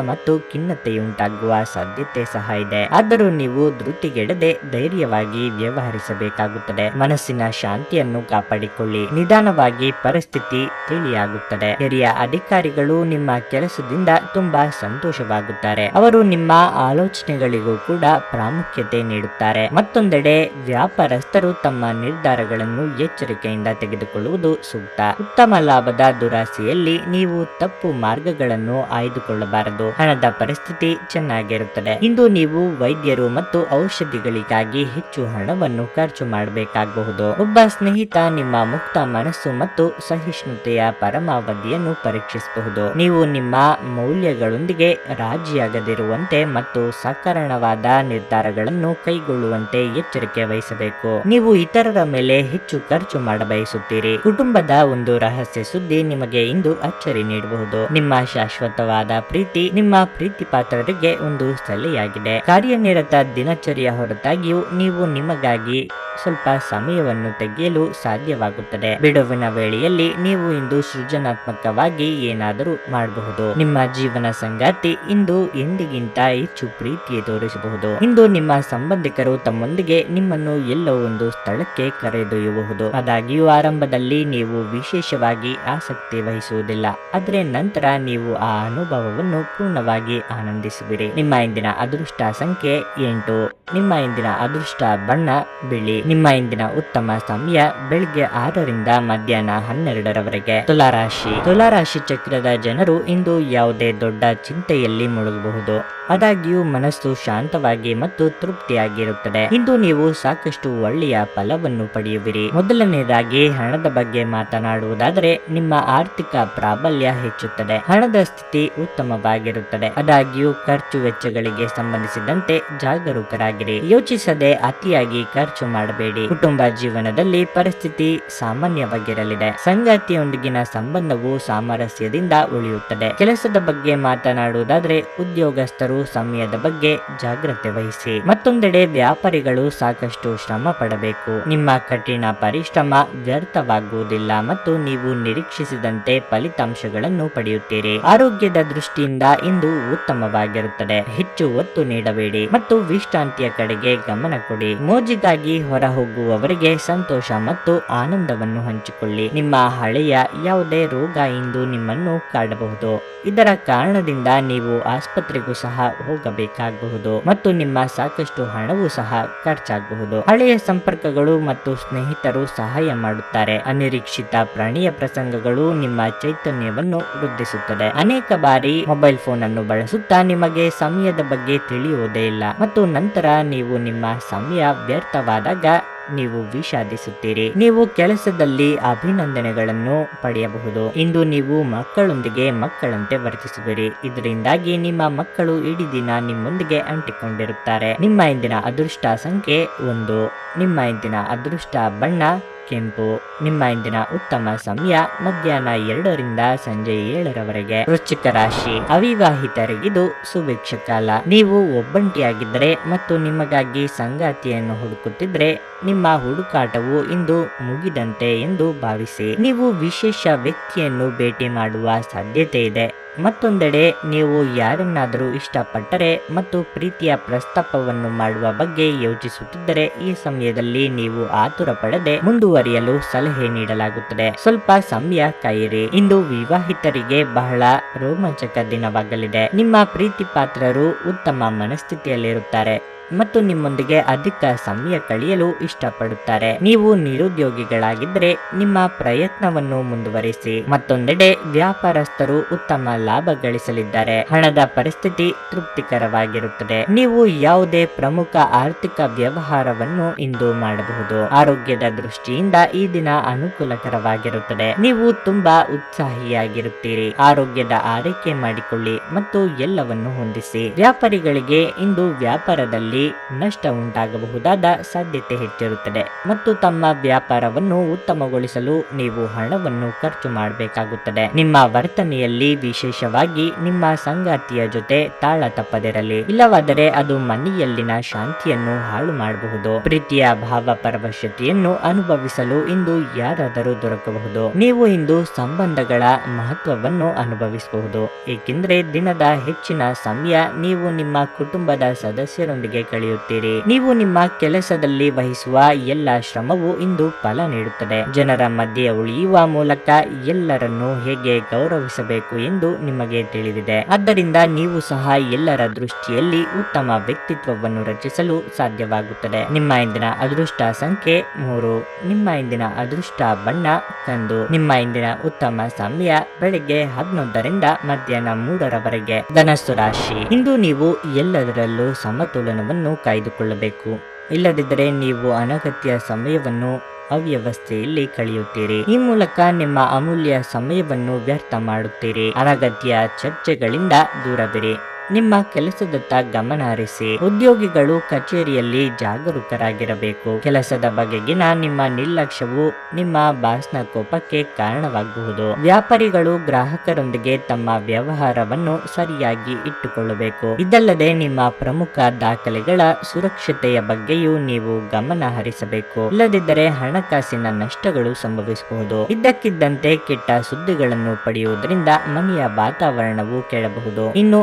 ಮತ್ತು ಖಿನ್ನತೆಯುಂಟಾಗುವ ಸಾಧ್ಯತೆ ಸಹ ಇದೆ. ಆದರೂ ನೀವು ಧೃತಿಗೆಡದೆ ಧೈರ್ಯವಾಗಿ ವ್ಯವಹರಿಸಬೇಕಾಗುತ್ತದೆ. ಮನಸ್ಸಿನ ಶಾಂತಿಯನ್ನು ಕಾಪಾಡಿಕೊಳ್ಳಿ. ನಿಧಾನವಾಗಿ ಪರಿಸ್ಥಿತಿ ತಿಳಿಯಾಗುತ್ತದೆ. ಹಿರಿಯ ಅಧಿಕಾರಿಗಳು ನಿಮ್ಮ ಕೆಲಸದಿಂದ ತುಂಬಾ ಸಂತೋಷವಾಗುತ್ತಾರೆ. ಅವರು ನಿಮ್ಮ ಆಲೋಚನೆಗಳಿಗೂ ಕೂಡ ಪ್ರಾಮುಖ್ಯತೆ ನೀಡುತ್ತಾರೆ. ಮತ್ತೊಂದೆಡೆ, ವ್ಯಾಪಾರಸ್ಥರು ತಮ್ಮ ನಿರ್ಧಾರಗಳನ್ನು ಎಚ್ಚರಿಕೆಯಿಂದ ತೆಗೆದುಕೊಳ್ಳುವುದು ಸೂಕ್ತ. ಉತ್ತಮ ಲಾಭದ ದುರಾಸೆಯಲ್ಲಿ ನೀವು ತಪ್ಪು ಮಾರ್ಗಗಳನ್ನು ಆಯ್ದುಕೊಳ್ಳಬಾರದು. ಹಣದ ಪರಿಸ್ಥಿತಿ ಚೆನ್ನಾಗಿರುತ್ತದೆ. ಇಂದು ನೀವು ವೈದ್ಯರು ಮತ್ತು ಔಷಧಿಗಳಿಗಾಗಿ ಹೆಚ್ಚು ಹಣವನ್ನು ಖರ್ಚು ಮಾಡಬೇಕಾಗಬಹುದು. ಒಬ್ಬ ಸ್ನೇಹಿತ ನಿಮ್ಮ ಮುಕ್ತ ಮನಸ್ಸು ಮತ್ತು ಸಹಿಷ್ಣುತೆಯ ಪರಮಾವಧಿಯನ್ನು ಪರೀಕ್ಷಿಸಬಹುದು. ನೀವು ನಿಮ್ಮ ಮೌಲ್ಯಗಳೊಂದಿಗೆ ರಾಜಿಯಾಗದಿರುವಂತೆ ಮತ್ತು ಸಕಾರಣವಾದ ನಿರ್ಧಾರಗಳನ್ನು ಕೈಗೊಳ್ಳುವಂತೆ ಎಚ್ಚರಿಕೆ ವಹಿಸಬೇಕು. ನೀವು ಇತರರ ಮೇಲೆ ಹೆಚ್ಚು ಖರ್ಚು ಮಾಡಬಯಸುತ್ತೀರಿ. ಕುಟುಂಬದ ಒಂದು ರಹಸ್ಯ ಸುದ್ದಿ ನಿಮಗೆ ಇಂದು ಅಚ್ಚರಿ ನೀಡಬಹುದು. ನಿಮ್ಮ ಶಾಶ್ವತವಾದ ಪ್ರೀತಿ ನಿಮ್ಮ ಪ್ರೀತಿ ಪಾತ್ರರಿಗೆ ಒಂದು ಸಲಹೆಯಾಗಿದೆ ಕಾರ್ಯನಿರತ ದಿನಚರಿಯ ಹೊರತಾಗಿಯೂ ನೀವು ನಿಮಗಾಗಿ ಸ್ವಲ್ಪ ಸಮಯವನ್ನು ತೆಗೆಯಲು ಸಾಧ್ಯವಾಗುತ್ತದೆ. ಬಿಡುವಿನ ವೇಳೆಯಲ್ಲಿ ನೀವು ಇಂದು ಸೃಜನಾತ್ಮಕವಾಗಿ ಏನಾದರೂ ಮಾಡಬಹುದು. ನಿಮ್ಮ ಜೀವನ ಸಂಗಾತಿ ಇಂದು ಎಂದಿಗಿಂತ ಹೆಚ್ಚು ಪ್ರೀತಿ ತೋರಿಸಬಹುದು. ಇಂದು ನಿಮ್ಮ ಸಂಬಂಧಿಕರು ತಮ್ಮೊಂದಿಗೆ ನಿಮ್ಮನ್ನು ಎಲ್ಲೋ ಒಂದು ಸ್ಥಳಕ್ಕೆ ಕರೆದೊಯ್ಯಬಹುದು. ಆದಾಗ್ಯೂ ಆರಂಭದಲ್ಲಿ ನೀವು ವಿಶೇಷವಾಗಿ ಆಸಕ್ತಿ ವಹಿಸುವುದಿಲ್ಲ. ಆದರೆ ನಂತರ ನೀವು ಆ ಅನುಭವವನ್ನು ಪೂರ್ಣವಾಗಿ ಆನಂದಿಸುವಿರಿ ನಿಮ್ಮ ಇಂದಿನ ಅದೃಷ್ಟ ಸಂಖ್ಯೆ ಎಂಟು. ನಿಮ್ಮ ಇಂದಿನ ಅದೃಷ್ಟ ಬಣ್ಣ, ಬಿಳಿ. ನಿಮ್ಮ ಇಂದಿನ ಉತ್ತಮ ಸಮಯ ಬೆಳಿಗ್ಗೆ ಆರರಿಂದ ಮಧ್ಯಾಹ್ನ ಹನ್ನೆರಡರವರೆಗೆ. ತುಲಾರಾಶಿ. ತುಲಾರಾಶಿ ಚಕ್ರದ ಜನರು ಇಂದು ಯಾವುದೇ ದೊಡ್ಡ ಚಿಂತೆಯಲ್ಲಿ ಮುಳುಗಬಹುದು. ಆದಾಗ್ಯೂ ಮನಸ್ಸು ಶಾಂತವಾಗಿ ಮತ್ತು ತೃಪ್ತಿಯಾಗಿರುತ್ತದೆ. ಇಂದು ನೀವು ಸಾಕಷ್ಟು ಒಳ್ಳೆಯ ಫಲವನ್ನು ಪಡೆಯುವಿರಿ. ಮೊದಲನೆಯದಾಗಿ ಹಣದ ಬಗ್ಗೆ ಮಾತನಾಡುವುದಾದರೆ ನಿಮ್ಮ ಆರ್ಥಿಕ ಪ್ರಾಬಲ್ಯ ಹೆಚ್ಚುತ್ತದೆ. ಹಣದ ಸ್ಥಿತಿ ಉತ್ತಮವಾಗಿರುತ್ತದೆ. ಆದಾಗ್ಯೂ ಖರ್ಚು ವೆಚ್ಚಗಳಿಗೆ ಸಂಬಂಧಿಸಿದಂತೆ ಜಾಗರೂಕರಾಗಿರಿ. ಯೋಚಿಸದೆ ಅತಿಯಾಗಿ ಖರ್ಚು ಮಾಡಬೇಡಿ. ಕುಟುಂಬ ಜೀವನದಲ್ಲಿ ಪರಿಸ್ಥಿತಿ ಸಾಮಾನ್ಯವಾಗಿರಲಿದೆ. ಸಂಗಾತಿಯೊಂದಿಗಿನ ಸಂಬಂಧವು ಸಾಮರಸ್ಯದಿಂದ ಉಳಿಯುತ್ತದೆ. ಕೆಲಸದ ಬಗ್ಗೆ ಮಾತನಾಡುವುದಾದರೆ ಉದ್ಯೋಗಸ್ಥರು ಸಮಯದ ಬಗ್ಗೆ ಜಾಗ್ರತೆ ವಹಿಸಿ. ಮತ್ತೊಂದೆಡೆ ವ್ಯಾಪಾರಿಗಳು ಸಾಕಷ್ಟು ಶ್ರಮ ಪಡಬೇಕು. ನಿಮ್ಮ ಕಠಿಣ ಪರಿಶ್ರಮ ವ್ಯರ್ಥವಾಗುವುದಿಲ್ಲ ಮತ್ತು ನೀವು ನಿರೀಕ್ಷಿಸಿದಂತೆ ಫಲಿತಾಂಶಗಳನ್ನು ಪಡೆಯುತ್ತೀರಿ. ಆರೋಗ್ಯದ ದೃಷ್ಟಿಯಿಂದ ಇಂದು ಉತ್ತಮವಾಗಿರುತ್ತದೆ. ಹೆಚ್ಚು ಒತ್ತು ನೀಡಬೇಡಿ ಮತ್ತು ವಿಶ್ರಾಂತಿಯ ಕಡೆಗೆ ಗಮನ ಕೊಡಿ. ಮೋಜಿಗಾಗಿ ಹೊರ ಹೋಗುವವರಿಗೆ ಸಂತೋಷ ಮತ್ತು ಆನಂದವನ್ನು ಹಂಚಿಕೊಳ್ಳಿ. ನಿಮ್ಮ ಹಳೆಯ ಯಾವುದೇ ರೋಗ ಇಂದು ನಿಮ್ಮನ್ನು ಕಾಡಬಹುದು. ಇದರ ಕಾರಣದಿಂದ ನೀವು ಆಸ್ಪತ್ರೆಗೂ ಸಹ ಹೋಗಬೇಕಾಗಬಹುದು ಮತ್ತು ನಿಮ್ಮ ಸಾಕಷ್ಟು ಹಣವೂ ಸಹ ಖರ್ಚಾಗಬಹುದು. ಹಳೆಯ ಸಂಪರ್ಕಗಳು ಮತ್ತು ಸ್ನೇಹಿತರು ಸಹಾಯ ಮಾಡುತ್ತಾರೆ. ಅನಿರೀಕ್ಷಿತ ಪ್ರಾಣಿಯ ಪ್ರಸಂಗಗಳು ನಿಮ್ಮ ಚೈತನ್ಯವನ್ನು ವೃದ್ಧಿಸುತ್ತದೆ. ಅನೇಕ ಬಾರಿ ಮೊಬೈಲ್ ಫೋನ್ ಅನ್ನು ಬಳಸುತ್ತಾ ನಿಮಗೆ ಸಮಯದ ಬಗ್ಗೆ ತಿಳಿಯುವುದೇ ಇಲ್ಲ. ಮತ್ತು ನಂತರ ನೀವು ನಿಮ್ಮ ಸಮಯ ವ್ಯರ್ಥವಾದಾಗ ನೀವು ವಿಷಾದಿಸುತ್ತೀರಿ. ನೀವು ಕೆಲಸದಲ್ಲಿ ಅಭಿನಂದನೆಗಳನ್ನು ಪಡೆಯಬಹುದು. ಇಂದು ನೀವು ಮಕ್ಕಳೊಂದಿಗೆ ಮಕ್ಕಳಂತೆ ವರ್ತಿಸುವಿರಿ. ಇದರಿಂದಾಗಿ ನಿಮ್ಮ ಮಕ್ಕಳು ಇಡೀ ದಿನ ನಿಮ್ಮೊಂದಿಗೆ ಅಂಟಿಕೊಂಡಿರುತ್ತಾರೆ. ನಿಮ್ಮ ಇಂದಿನ ಅದೃಷ್ಟ ಸಂಖ್ಯೆ ಒಂದು. ನಿಮ್ಮ ಇಂದಿನ ಅದೃಷ್ಟ ಬಣ್ಣ ಕೆಂಪು. ನಿಮ್ಮ ಇಂದಿನ ಉತ್ತಮ ಸಮಯ ಮಧ್ಯಾಹ್ನ ಎರಡರಿಂದ ಸಂಜೆ ಏಳರವರೆಗೆ. ವೃಶ್ಚಿಕ ರಾಶಿ. ಅವಿವಾಹಿತರಿಗಿದು ಸುಭಿಕ್ಷ ಕಾಲ. ನೀವು ಒಬ್ಬಂಟಿಯಾಗಿದ್ದರೆ ಮತ್ತು ನಿಮಗಾಗಿ ಸಂಗಾತಿಯನ್ನು ಹುಡುಕುತ್ತಿದ್ರೆ ನಿಮ್ಮ ಹುಡುಕಾಟವು ಇಂದು ಮುಗಿದಂತೆ ಎಂದು ಭಾವಿಸಿ. ನೀವು ವಿಶೇಷ ವ್ಯಕ್ತಿಯನ್ನು ಭೇಟಿ ಮಾಡುವ ಸಾಧ್ಯತೆ ಇದೆ. ಮತ್ತೊಂದೆಡೆ, ನೀವು ಯಾರನ್ನಾದರೂ ಇಷ್ಟಪಟ್ಟರೆ ಮತ್ತು ಪ್ರೀತಿಯ ಪ್ರಸ್ತಾಪವನ್ನು ಮಾಡುವ ಬಗ್ಗೆ ಯೋಚಿಸುತ್ತಿದ್ದರೆ, ಈ ಸಮಯದಲ್ಲಿ ನೀವು ಆತುರ ಪಡದೆ ಮುಂದುವರಿಯಲು ಸಲಹೆ ನೀಡಲಾಗುತ್ತದೆ. ಸ್ವಲ್ಪ ಸಮಯ ಕಾಯಿರಿ. ಇಂದು ವಿವಾಹಿತರಿಗೆ ಬಹಳ ರೋಮಾಂಚಕ ದಿನವಾಗಲಿದೆ. ನಿಮ್ಮ ಪ್ರೀತಿ ಪಾತ್ರರು ಉತ್ತಮ ಮನಸ್ಥಿತಿಯಲ್ಲಿರುತ್ತಾರೆ. ಮತ್ತು ನಿಮ್ಮೊಂದಿಗೆ ಅಧಿಕ ಸಮಯ ಕಳೆಯಲು ಇಷ್ಟಪಡುತ್ತಾರೆ. ನೀವು ನಿರುದ್ಯೋಗಿಗಳಾಗಿದ್ದರೆ ನಿಮ್ಮ ಪ್ರಯತ್ನವನ್ನು ಮುಂದುವರಿಸಿ. ಮತ್ತೊಂದೆಡೆ ವ್ಯಾಪಾರಸ್ಥರು ಉತ್ತಮ ಲಾಭ ಗಳಿಸಲಿದ್ದಾರೆ. ಹಣದ ಪರಿಸ್ಥಿತಿ ತೃಪ್ತಿಕರವಾಗಿರುತ್ತದೆ. ನೀವು ಯಾವುದೇ ಪ್ರಮುಖ ಆರ್ಥಿಕ ವ್ಯವಹಾರವನ್ನು ಇಂದು ಮಾಡಬಹುದು. ಆರೋಗ್ಯದ ದೃಷ್ಟಿಯಿಂದ ಈ ದಿನ ಅನುಕೂಲಕರವಾಗಿರುತ್ತದೆ. ನೀವು ತುಂಬಾ ಉತ್ಸಾಹಿಯಾಗಿರುತ್ತೀರಿ. ಆರೋಗ್ಯದ ಆರೈಕೆ ಮಾಡಿಕೊಳ್ಳಿ ಮತ್ತು ಎಲ್ಲವನ್ನು ಹೊಂದಿಸಿ. ವ್ಯಾಪಾರಿಗಳಿಗೆ ಇಂದು ವ್ಯಾಪಾರದಲ್ಲಿ ವ್ಯಾಪಾರದಲ್ಲಿ ನಷ್ಟ ಉಂಟಾಗಬಹುದಾದ ಸಾಧ್ಯತೆ ಹೆಚ್ಚಿರುತ್ತದೆ ಮತ್ತು ತಮ್ಮ ವ್ಯಾಪಾರವನ್ನು ಉತ್ತಮಗೊಳಿಸಲು ನೀವು ಹಣವನ್ನು ಖರ್ಚು ಮಾಡಬೇಕಾಗುತ್ತದೆ. ನಿಮ್ಮ ವರ್ತನೆಯಲ್ಲಿ ವಿಶೇಷವಾಗಿ ನಿಮ್ಮ ಸಂಗಾತಿಯ ಜೊತೆ ತಾಳ ತಪ್ಪದಿರಲಿ, ಇಲ್ಲವಾದರೆ ಅದು ಮನೆಯಲ್ಲಿನ ಶಾಂತಿಯನ್ನು ಹಾಳು ಮಾಡಬಹುದು. ಪ್ರೀತಿಯ ಭಾವ ಪರವಶತೆಯನ್ನು ಅನುಭವಿಸಲು ಇಂದು ಯಾರಾದರೂ ದೊರಕಬಹುದು. ನೀವು ಇಂದು ಸಂಬಂಧಗಳ ಮಹತ್ವವನ್ನು ಅನುಭವಿಸಬಹುದು, ಏಕೆಂದರೆ ದಿನದ ಹೆಚ್ಚಿನ ಸಮಯ ನೀವು ನಿಮ್ಮ ಕುಟುಂಬದ ಸದಸ್ಯರೊಂದಿಗೆ ಕಳೆಯುತ್ತೀರಿ. ನೀವು ನಿಮ್ಮ ಕೆಲಸದಲ್ಲಿ ವಹಿಸುವ ಎಲ್ಲ ಶ್ರಮವು ಇಂದು ಫಲ ನೀಡುತ್ತದೆ. ಜನರ ಮಧ್ಯೆ ಉಳಿಯುವ ಮೂಲಕ ಎಲ್ಲರನ್ನು ಹೇಗೆ ಗೌರವಿಸಬೇಕು ಎಂದು ನಿಮಗೆ ತಿಳಿದಿದೆ. ಆದ್ದರಿಂದ ನೀವು ಸಹ ಎಲ್ಲರ ದೃಷ್ಟಿಯಲ್ಲಿ ಉತ್ತಮ ವ್ಯಕ್ತಿತ್ವವನ್ನು ರಚಿಸಲು ಸಾಧ್ಯವಾಗುತ್ತದೆ. ನಿಮ್ಮ ಇಂದಿನ ಅದೃಷ್ಟ ಸಂಖ್ಯೆ ಮೂರು. ನಿಮ್ಮ ಇಂದಿನ ಅದೃಷ್ಟ ಬಣ್ಣ ಕಂದು. ನಿಮ್ಮ ಇಂದಿನ ಉತ್ತಮ ಸಮಯ ಬೆಳಿಗ್ಗೆ ಹನ್ನೊಂದರಿಂದ ಮಧ್ಯಾಹ್ನ ಮೂರರವರೆಗೆ. ಧನಸ್ಸು ರಾಶಿ. ಇಂದು ನೀವು ಎಲ್ಲದರಲ್ಲೂ ಸಮತೋಲನವನ್ನು ಕಾಯ್ದುಕೊಳ್ಳಬೇಕು. ಇಲ್ಲದಿದ್ದರೆ ನೀವು ಅನಗತ್ಯ ಸಮಯವನ್ನು ಅವ್ಯವಸ್ಥೆಯಲ್ಲಿ ಕಳೆಯುತ್ತೀರಿ. ಈ ಮೂಲಕ ನಿಮ್ಮ ಅಮೂಲ್ಯ ಸಮಯವನ್ನು ವ್ಯರ್ಥ ಮಾಡುತ್ತೀರಿ. ಅನಗತ್ಯ ಚರ್ಚೆಗಳಿಂದ ದೂರವಿರಿ. ನಿಮ್ಮ ಕೆಲಸದತ್ತ ಗಮನ ಹರಿಸಿ ಉದ್ಯೋಗಿಗಳು ಕಚೇರಿಯಲ್ಲಿ ಜಾಗರೂಕರಾಗಿರಬೇಕು. ಕೆಲಸದ ಬಗೆಗಿನ ನಿಮ್ಮ ನಿರ್ಲಕ್ಷ್ಯವು ನಿಮ್ಮ ಬಾಸ್ನ ಕೋಪಕ್ಕೆ ಕಾರಣವಾಗಬಹುದು. ವ್ಯಾಪಾರಿಗಳು ಗ್ರಾಹಕರೊಂದಿಗೆ ತಮ್ಮ ವ್ಯವಹಾರವನ್ನು ಸರಿಯಾಗಿ ಇಟ್ಟುಕೊಳ್ಳಬೇಕು. ಇದಲ್ಲದೆ ನಿಮ್ಮ ಪ್ರಮುಖ ದಾಖಲೆಗಳ ಸುರಕ್ಷತೆಯ ಬಗ್ಗೆಯೂ ನೀವು ಗಮನ ಹರಿಸಬೇಕು. ಇಲ್ಲದಿದ್ದರೆ ಹಣಕಾಸಿನ ನಷ್ಟಗಳು ಸಂಭವಿಸಬಹುದು. ಇದ್ದಕ್ಕಿದ್ದಂತೆ ಕೆಟ್ಟ ಸುದ್ದಿಗಳನ್ನು ಪಡೆಯುವುದರಿಂದ ಮನೆಯ ವಾತಾವರಣವು ಕೆಡಬಹುದು. ಇನ್ನು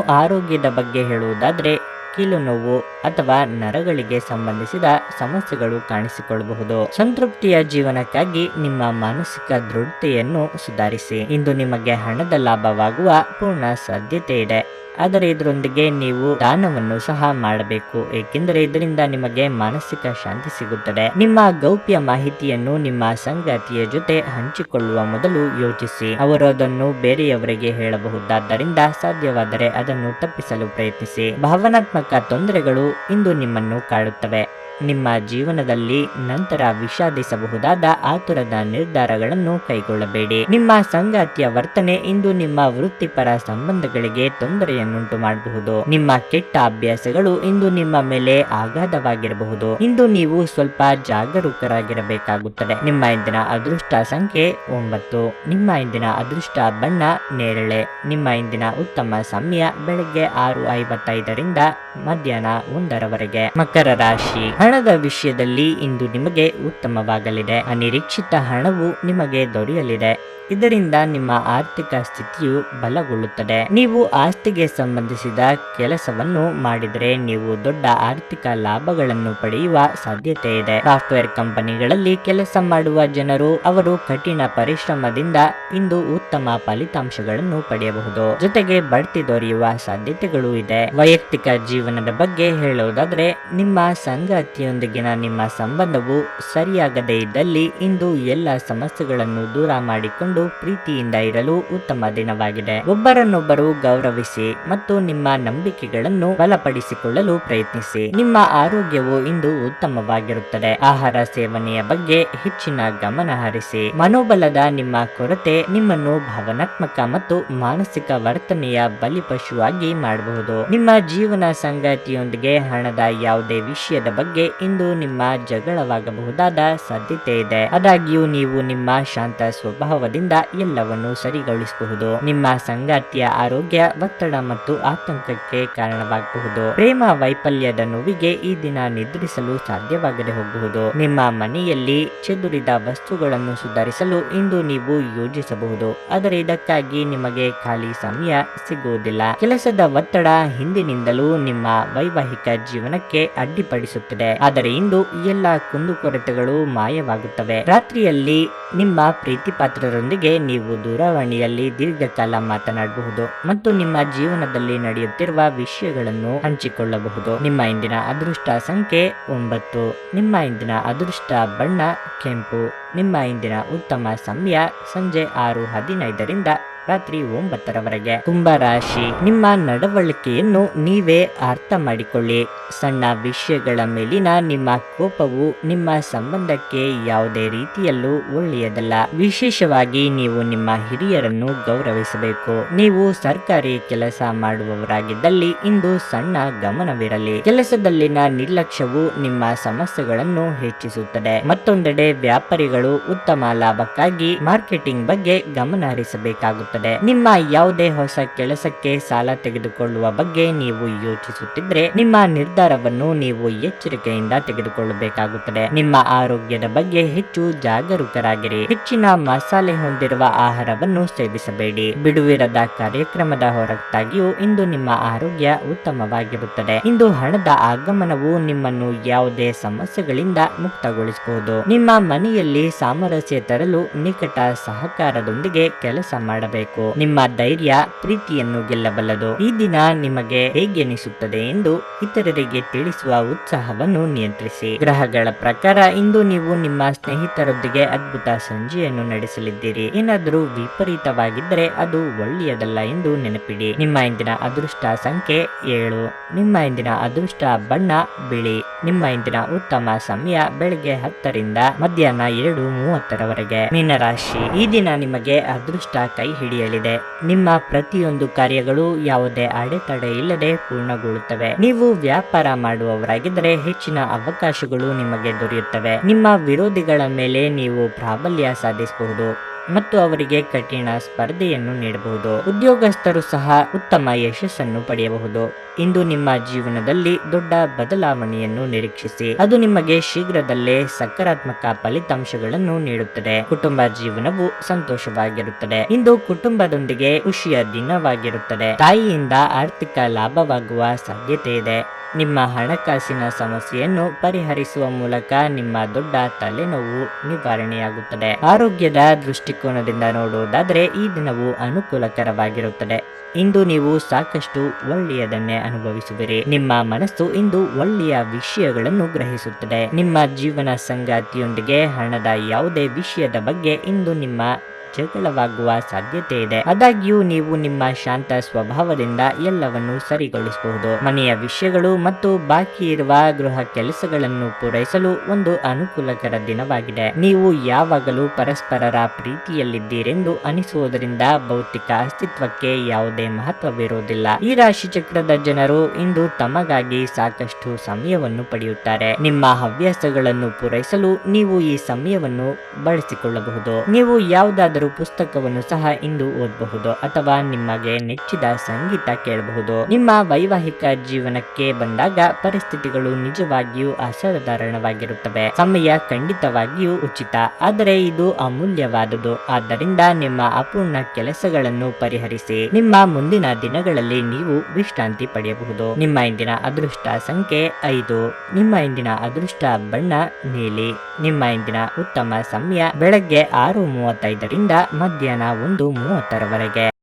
ಆರೋಗ್ಯದ ಬಗ್ಗೆ ಹೇಳುವುದಾದರೆ ಕೀಲು ನೋವು ಅಥವಾ ನರಗಳಿಗೆ ಸಂಬಂಧಿಸಿದ ಸಮಸ್ಯೆಗಳು ಕಾಣಿಸಿಕೊಳ್ಳಬಹುದು. ಸಂತೃಪ್ತಿಯ ಜೀವನಕ್ಕಾಗಿ ನಿಮ್ಮ ಮಾನಸಿಕ ದೃಢತೆಯನ್ನು ಸುಧಾರಿಸಿ. ಇಂದು ನಿಮಗೆ ಹಣದ ಲಾಭವಾಗುವ ಪೂರ್ಣ ಸಾಧ್ಯತೆ ಇದೆ. ಆದರೆ ಇದರೊಂದಿಗೆ ನೀವು ದಾನವನ್ನು ಸಹ ಮಾಡಬೇಕು, ಏಕೆಂದರೆ ಇದರಿಂದ ನಿಮಗೆ ಮಾನಸಿಕ ಶಾಂತಿ ಸಿಗುತ್ತದೆ. ನಿಮ್ಮ ಗೌಪ್ಯ ಮಾಹಿತಿಯನ್ನು ನಿಮ್ಮ ಸಂಗಾತಿಯ ಜೊತೆ ಹಂಚಿಕೊಳ್ಳುವ ಮೊದಲು ಯೋಚಿಸಿ. ಅವರು ಅದನ್ನು ಬೇರೆಯವರಿಗೆ ಹೇಳಬಹುದಾದ್ದರಿಂದ ಸಾಧ್ಯವಾದರೆ ಅದನ್ನು ತಪ್ಪಿಸಲು ಪ್ರಯತ್ನಿಸಿ. ಭಾವನಾತ್ಮಕ ತೊಂದರೆಗಳು ಇಂದು ನಿಮ್ಮನ್ನು ಕಾಡುತ್ತವೆ. ನಿಮ್ಮ ಜೀವನದಲ್ಲಿ ನಂತರ ವಿಷಾದಿಸಬಹುದಾದ ಆತುರದ ನಿರ್ಧಾರಗಳನ್ನು ಕೈಗೊಳ್ಳಬೇಡಿ. ನಿಮ್ಮ ಸಂಗಾತಿಯ ವರ್ತನೆ ಇಂದು ನಿಮ್ಮ ವೃತ್ತಿಪರ ಸಂಬಂಧಗಳಿಗೆ ತೊಂದರೆಯನ್ನುಂಟು ಮಾಡಬಹುದು. ನಿಮ್ಮ ಕೆಟ್ಟ ಅಭ್ಯಾಸಗಳು ಇಂದು ನಿಮ್ಮ ಮೇಲೆ ಆಘಾತವಾಗಿರಬಹುದು. ಇಂದು ನೀವು ಸ್ವಲ್ಪ ಜಾಗರೂಕರಾಗಿರಬೇಕಾಗುತ್ತದೆ. ನಿಮ್ಮ ಇಂದಿನ ಅದೃಷ್ಟ ಸಂಖ್ಯೆ ಒಂಬತ್ತು. ನಿಮ್ಮ ಇಂದಿನ ಅದೃಷ್ಟ ಬಣ್ಣ ನೇರಳೆ. ನಿಮ್ಮ ಇಂದಿನ ಉತ್ತಮ ಸಮಯ ಬೆಳಗ್ಗೆ ಆರು ಐವತ್ತೈದರಿಂದ ಮಧ್ಯಾಹ್ನ ಒಂದರವರೆಗೆ. ಮಕರ ರಾಶಿ. ಹಣದ ವಿಷಯದಲ್ಲಿ ಇಂದು ನಿಮಗೆ ಉತ್ತಮವಾಗಲಿದೆ. ಅನಿರೀಕ್ಷಿತ ಹಣವು ನಿಮಗೆ ದೊರೆಯಲಿದೆ. ಇದರಿಂದ ನಿಮ್ಮ ಆರ್ಥಿಕ ಸ್ಥಿತಿಯು ಬಲಗೊಳ್ಳುತ್ತದೆ. ನೀವು ಆಸ್ತಿಗೆ ಸಂಬಂಧಿಸಿದ ಕೆಲಸವನ್ನು ಮಾಡಿದರೆ ನೀವು ದೊಡ್ಡ ಆರ್ಥಿಕ ಲಾಭಗಳನ್ನು ಪಡೆಯುವ ಸಾಧ್ಯತೆ ಇದೆ. ಸಾಫ್ಟ್ವೇರ್ ಕಂಪನಿಗಳಲ್ಲಿ ಕೆಲಸ ಮಾಡುವ ಜನರು, ಅವರು ಕಠಿಣ ಪರಿಶ್ರಮದಿಂದ ಇಂದು ಉತ್ತಮ ಫಲಿತಾಂಶಗಳನ್ನು ಪಡೆಯಬಹುದು. ಜೊತೆಗೆ ಬಡ್ತಿ ದೊರೆಯುವ ಸಾಧ್ಯತೆಗಳು ಇದೆ. ವೈಯಕ್ತಿಕ ಜೀವನದ ಬಗ್ಗೆ ಹೇಳುವುದಾದ್ರೆ, ನಿಮ್ಮ ಸಂಗಾತಿಯೊಂದಿಗಿನ ನಿಮ್ಮ ಸಂಬಂಧವು ಸರಿಯಾಗದೇ ಇದ್ದಲ್ಲಿ ಇಂದು ಎಲ್ಲ ಸಮಸ್ಯೆಗಳನ್ನು ದೂರ ಮಾಡಿಕೊಂಡು ಪ್ರೀತಿಯಿಂದ ಇರಲು ಉತ್ತಮ ದಿನವಾಗಿದೆ. ಒಬ್ಬರನ್ನೊಬ್ಬರು ಗೌರವಿಸಿ ಮತ್ತು ನಿಮ್ಮ ನಂಬಿಕೆಗಳನ್ನು ಬಲಪಡಿಸಿಕೊಳ್ಳಲು ಪ್ರಯತ್ನಿಸಿ. ನಿಮ್ಮ ಆರೋಗ್ಯವು ಇಂದು ಉತ್ತಮವಾಗಿರುತ್ತದೆ. ಆಹಾರ ಸೇವನೆಯ ಬಗ್ಗೆ ಹೆಚ್ಚಿನ ಗಮನ ಹರಿಸಿ. ಮನೋಬಲದ ನಿಮ್ಮ ಕೊರತೆ ನಿಮ್ಮನ್ನು ಭಾವನಾತ್ಮಕ ಮತ್ತು ಮಾನಸಿಕ ವರ್ತನೆಯ ಬಲಿಪಶುವಾಗಿ ಮಾಡಬಹುದು. ನಿಮ್ಮ ಜೀವನ ಸಂಗಾತಿಯೊಂದಿಗೆ ಹಣದ ಯಾವುದೇ ವಿಷಯದ ಬಗ್ಗೆ ಇಂದು ನಿಮ್ಮ ಜಗಳವಾಗಬಹುದಾದ ಸಾಧ್ಯತೆ ಇದೆ. ಆದಾಗ್ಯೂ ನೀವು ನಿಮ್ಮ ಶಾಂತ ಸ್ವಭಾವದಿಂದ ಎಲ್ಲವನ್ನು ಸರಿಗೊಳಿಸಬಹುದು. ನಿಮ್ಮ ಸಂಗಾತಿಯ ಆರೋಗ್ಯ, ಒತ್ತಡ ಮತ್ತು ಆತಂಕಕ್ಕೆ ಕಾರಣವಾಗಬಹುದು. ಪ್ರೇಮ ವೈಫಲ್ಯದ ನೋವಿಗೆ ಈ ದಿನ ನಿದ್ರಿಸಲು ಸಾಧ್ಯವಾಗದೆ ಹೋಗಬಹುದು. ನಿಮ್ಮ ಮನೆಯಲ್ಲಿ ಚದುರಿದ ವಸ್ತುಗಳನ್ನು ಸುಧಾರಿಸಲು ಇಂದು ನೀವು ಯೋಜಿಸಬಹುದು. ಆದರೆ ಇದಕ್ಕಾಗಿ ನಿಮಗೆ ಖಾಲಿ ಸಮಯ ಸಿಗುವುದಿಲ್ಲ. ಕೆಲಸದ ಒತ್ತಡ ಹಿಂದಿನಿಂದಲೂ ನಿಮ್ಮ ವೈವಾಹಿಕ ಜೀವನಕ್ಕೆ ಅಡ್ಡಿಪಡಿಸುತ್ತದೆ. ಆದರೆ ಇಂದು ಎಲ್ಲ ಕುಂದುಕೊರತೆಗಳು ಮಾಯವಾಗುತ್ತವೆ. ರಾತ್ರಿಯಲ್ಲಿ ನಿಮ್ಮ ಪ್ರೀತಿ ಪಾತ್ರರೊಂದಿಗೆ ನೀವು ದೂರವಾಣಿಯಲ್ಲಿ ದೀರ್ಘಕಾಲ ಮಾತನಾಡಬಹುದು ಮತ್ತು ನಿಮ್ಮ ಜೀವನದಲ್ಲಿ ನಡೆಯುತ್ತಿರುವ ವಿಷಯಗಳನ್ನು ಹಂಚಿಕೊಳ್ಳಬಹುದು. ನಿಮ್ಮ ಇಂದಿನ ಅದೃಷ್ಟ ಸಂಖ್ಯೆ ಒಂಬತ್ತು. ನಿಮ್ಮ ಇಂದಿನ ಅದೃಷ್ಟ ಬಣ್ಣ, ಕೆಂಪು. ನಿಮ್ಮ ಇಂದಿನ ಉತ್ತಮ ಸಮಯ ಸಂಜೆ ಆರು ಹದಿನೈದರಿಂದ ರಾತ್ರಿ ಒಂಬತ್ತರವರೆಗೆ. ಕುಂಭ ರಾಶಿ. ನಿಮ್ಮ ನಡವಳಿಕೆಯನ್ನು ನೀವೇ ಅರ್ಥ ಮಾಡಿಕೊಳ್ಳಿ. ಸಣ್ಣ ವಿಷಯಗಳ ಮೇಲಿನ ನಿಮ್ಮ ಕೋಪವು ನಿಮ್ಮ ಸಂಬಂಧಕ್ಕೆ ಯಾವುದೇ ರೀತಿಯಲ್ಲೂ ಒಳ್ಳೆಯದಲ್ಲ. ವಿಶೇಷವಾಗಿ ನೀವು ನಿಮ್ಮ ಹಿರಿಯರನ್ನು ಗೌರವಿಸಬೇಕು. ನೀವು ಸರ್ಕಾರಿ ಕೆಲಸ ಮಾಡುವವರಾಗಿದ್ದಲ್ಲಿ ಇಂದು ಸಣ್ಣ ಗಮನವಿರಲಿ. ಕೆಲಸದಲ್ಲಿನ ನಿರ್ಲಕ್ಷ್ಯವು ನಿಮ್ಮ ಸಮಸ್ಯೆಗಳನ್ನು ಹೆಚ್ಚಿಸುತ್ತದೆ. ಮತ್ತೊಂದೆಡೆ ವ್ಯಾಪಾರಿಗಳು ಉತ್ತಮ ಲಾಭಕ್ಕಾಗಿ ಮಾರ್ಕೆಟಿಂಗ್ ಬಗ್ಗೆ ಗಮನ ಹರಿಸಬೇಕಾಗುತ್ತದೆ ನಿಮ್ಮ ಯಾವುದೇ ಹೊಸ ಕೆಲಸಕ್ಕೆ ಸಾಲ ತೆಗೆದುಕೊಳ್ಳುವ ಬಗ್ಗೆ ನೀವು ಯೋಚಿಸುತ್ತಿದ್ರೆ ನಿಮ್ಮ ನಿರ್ಧಾರವನ್ನು ನೀವು ಎಚ್ಚರಿಕೆಯಿಂದ ತೆಗೆದುಕೊಳ್ಳಬೇಕಾಗುತ್ತದೆ. ನಿಮ್ಮ ಆರೋಗ್ಯದ ಬಗ್ಗೆ ಹೆಚ್ಚು ಜಾಗರೂಕರಾಗಿರಿ. ಹೆಚ್ಚಿನ ಮಸಾಲೆ ಹೊಂದಿರುವ ಆಹಾರವನ್ನು ಸೇವಿಸಬೇಡಿ. ಬಿಡುವಿರದ ಕಾರ್ಯಕ್ರಮದ ಹೊರತಾಗಿಯೂ ಇಂದು ನಿಮ್ಮ ಆರೋಗ್ಯ ಉತ್ತಮವಾಗಿರುತ್ತದೆ. ಇಂದು ಹಣದ ಆಗಮನವು ನಿಮ್ಮನ್ನು ಯಾವುದೇ ಸಮಸ್ಯೆಗಳಿಂದ ಮುಕ್ತಗೊಳಿಸಬಹುದು. ನಿಮ್ಮ ಮನೆಯಲ್ಲಿ ಸಾಮರಸ್ಯ ತರಲು ನಿಕಟ ಸಹಕಾರದೊಂದಿಗೆ ಕೆಲಸ ಮಾಡಬೇಕು. ನಿಮ್ಮ ಧೈರ್ಯ ಪ್ರೀತಿಯನ್ನು ಗೆಲ್ಲಬಲ್ಲದು. ಈ ದಿನ ನಿಮಗೆ ಹೇಗೆನಿಸುತ್ತದೆ ಎಂದು ಇತರರಿಗೆ ತಿಳಿಸುವ ಉತ್ಸಾಹವನ್ನು ನಿಯಂತ್ರಿಸಿ. ಗ್ರಹಗಳ ಪ್ರಕಾರ ಇಂದು ನೀವು ನಿಮ್ಮ ಸ್ನೇಹಿತರೊಂದಿಗೆ ಅದ್ಭುತ ಸಂಜೆಯನ್ನು ನಡೆಸಲಿದ್ದೀರಿ. ಏನಾದರೂ ವಿಪರೀತವಾಗಿದ್ದರೆ ಅದು ಒಳ್ಳೆಯದಲ್ಲ ಎಂದು ನೆನಪಿಡಿ. ನಿಮ್ಮ ಇಂದಿನ ಅದೃಷ್ಟ ಸಂಖ್ಯೆ ಏಳು. ನಿಮ್ಮ ಇಂದಿನ ಅದೃಷ್ಟ ಬಣ್ಣ, ಬಿಳಿ. ನಿಮ್ಮ ಇಂದಿನ ಉತ್ತಮ ಸಮಯ ಬೆಳಗ್ಗೆ ಹತ್ತರಿಂದ ಮಧ್ಯಾಹ್ನ ಎರಡು ಮೂವತ್ತರವರೆಗೆ. ಮೀನರಾಶಿ. ಈ ದಿನ ನಿಮಗೆ ಅದೃಷ್ಟ ಕೈ ಹಿಡಿಯಲಿದೆ ನಿಮ್ಮ ಪ್ರತಿಯೊಂದು ಕಾರ್ಯಗಳು ಯಾವುದೇ ಅಡೆತಡೆ ಇಲ್ಲದೆ ಪೂರ್ಣಗೊಳ್ಳುತ್ತವೆ. ನೀವು ವ್ಯಾಪಾರ ಮಾಡುವವರಾಗಿದ್ದರೆ ಹೆಚ್ಚಿನ ಅವಕಾಶಗಳು ನಿಮಗೆ ದೊರೆಯುತ್ತವೆ. ನಿಮ್ಮ ವಿರೋಧಿಗಳ ಮೇಲೆ ನೀವು ಪ್ರಾಬಲ್ಯ ಸಾಧಿಸಬಹುದು. ಮತ್ತು ಅವರಿಗೆ ಕಠಿಣ ಸ್ಪರ್ಧೆಯನ್ನು ನೀಡಬಹುದು. ಉದ್ಯೋಗಸ್ಥರು ಸಹ ಉತ್ತಮ ಯಶಸ್ಸನ್ನು ಪಡೆಯಬಹುದು. ಇಂದು ನಿಮ್ಮ ಜೀವನದಲ್ಲಿ ದೊಡ್ಡ ಬದಲಾವಣೆಯನ್ನು ನಿರೀಕ್ಷಿಸಿ. ಅದು ನಿಮಗೆ ಶೀಘ್ರದಲ್ಲೇ ಸಕಾರಾತ್ಮಕ ಫಲಿತಾಂಶಗಳನ್ನು ನೀಡುತ್ತದೆ. ಕುಟುಂಬ ಜೀವನವು ಸಂತೋಷವಾಗಿರುತ್ತದೆ. ಇಂದು ಕುಟುಂಬದೊಂದಿಗೆ ಖುಷಿಯ ದಿನವಾಗಿರುತ್ತದೆ. ತಾಯಿಯಿಂದ ಆರ್ಥಿಕ ಲಾಭವಾಗುವ ಸಾಧ್ಯತೆ ಇದೆ. ನಿಮ್ಮ ಹಣಕಾಸಿನ ಸಮಸ್ಯೆಯನ್ನು ಪರಿಹರಿಸುವ ಮೂಲಕ ನಿಮ್ಮ ದೊಡ್ಡ ತಲೆನೋವು ನಿವಾರಣೆಯಾಗುತ್ತದೆ. ಆರೋಗ್ಯದ ದೃಷ್ಟಿಕೋನದಿಂದ ನೋಡುವುದಾದರೆ ಈ ದಿನವು ಅನುಕೂಲಕರವಾಗಿರುತ್ತದೆ. ಇಂದು ನೀವು ಸಾಕಷ್ಟು ಒಳ್ಳೆಯದನ್ನೇ ಅನುಭವಿಸುವಿರಿ ನಿಮ್ಮ ಮನಸ್ಸು ಇಂದು ಒಳ್ಳೆಯ ವಿಷಯಗಳನ್ನು ಗ್ರಹಿಸುತ್ತದೆ. ನಿಮ್ಮ ಜೀವನ ಸಂಗಾತಿಯೊಂದಿಗೆ ಹಣದ ಯಾವುದೇ ವಿಷಯದ ಬಗ್ಗೆ ಇಂದು ನಿಮ್ಮ ಜಗಳವಾಗುವ ಸಾಧ್ಯತೆ ಇದೆ. ಆದಾಗ್ಯೂ ನೀವು ನಿಮ್ಮ ಶಾಂತ ಸ್ವಭಾವದಿಂದ ಎಲ್ಲವನ್ನು ಸರಿಗೊಳಿಸಬಹುದು. ಮನೆಯ ವಿಷಯಗಳು ಮತ್ತು ಬಾಕಿ ಇರುವ ಗೃಹ ಕೆಲಸಗಳನ್ನು ಪೂರೈಸಲು ಒಂದು ಅನುಕೂಲಕರ ದಿನವಾಗಿದೆ. ನೀವು ಯಾವಾಗಲೂ ಪರಸ್ಪರರ ಪ್ರೀತಿಯಲ್ಲಿದ್ದೀರೆಂದು ಅನಿಸುವುದರಿಂದ ಭೌತಿಕ ಅಸ್ತಿತ್ವಕ್ಕೆ ಯಾವುದೇ ಮಹತ್ವವಿರುವುದಿಲ್ಲ. ಈ ರಾಶಿ ಚಕ್ರದ ಜನರು ಇಂದು ತಮಗಾಗಿ ಸಾಕಷ್ಟು ಸಮಯವನ್ನು ಪಡೆಯುತ್ತಾರೆ. ನಿಮ್ಮ ಹವ್ಯಾಸಗಳನ್ನು ಪೂರೈಸಲು ನೀವು ಈ ಸಮಯವನ್ನು ಬಳಸಿಕೊಳ್ಳಬಹುದು. ನೀವು ಯಾವುದಾದರೂ ಪುಸ್ತಕವನ್ನು ಸಹ ಇಂದು ಓದಬಹುದು ಅಥವಾ ನಿಮಗೆ ನೆಚ್ಚಿದ ಸಂಗೀತ ಕೇಳಬಹುದು. ನಿಮ್ಮ ವೈವಾಹಿಕ ಜೀವನಕ್ಕೆ ಬಂದಾಗ ಪರಿಸ್ಥಿತಿಗಳು ನಿಜವಾಗಿಯೂ ಅಸಾಧಾರಣವಾಗಿರುತ್ತವೆ ಸಮಯ ಖಂಡಿತವಾಗಿಯೂ ಉಚಿತ, ಆದರೆ ಇದು ಅಮೂಲ್ಯವಾದುದು. ಆದ್ದರಿಂದ ನಿಮ್ಮ ಅಪೂರ್ಣ ಕೆಲಸಗಳನ್ನು ಪರಿಹರಿಸಿ, ನಿಮ್ಮ ಮುಂದಿನ ದಿನಗಳಲ್ಲಿ ನೀವು ವಿಶ್ರಾಂತಿ ಪಡೆಯಬಹುದು. ನಿಮ್ಮ ಇಂದಿನ ಅದೃಷ್ಟ ಸಂಖ್ಯೆ ಐದು. ನಿಮ್ಮ ಇಂದಿನ ಅದೃಷ್ಟ ಬಣ್ಣ ನೀಲಿ. ನಿಮ್ಮ ಇಂದಿನ ಉತ್ತಮ ಸಮಯ ಬೆಳಗ್ಗೆ ಆರು ಮೂವತ್ತೈದರಿಂದ ಮಧ್ಯಾಹ್ನ ಒಂದು ಮೂವತ್ತರವರೆಗೆ.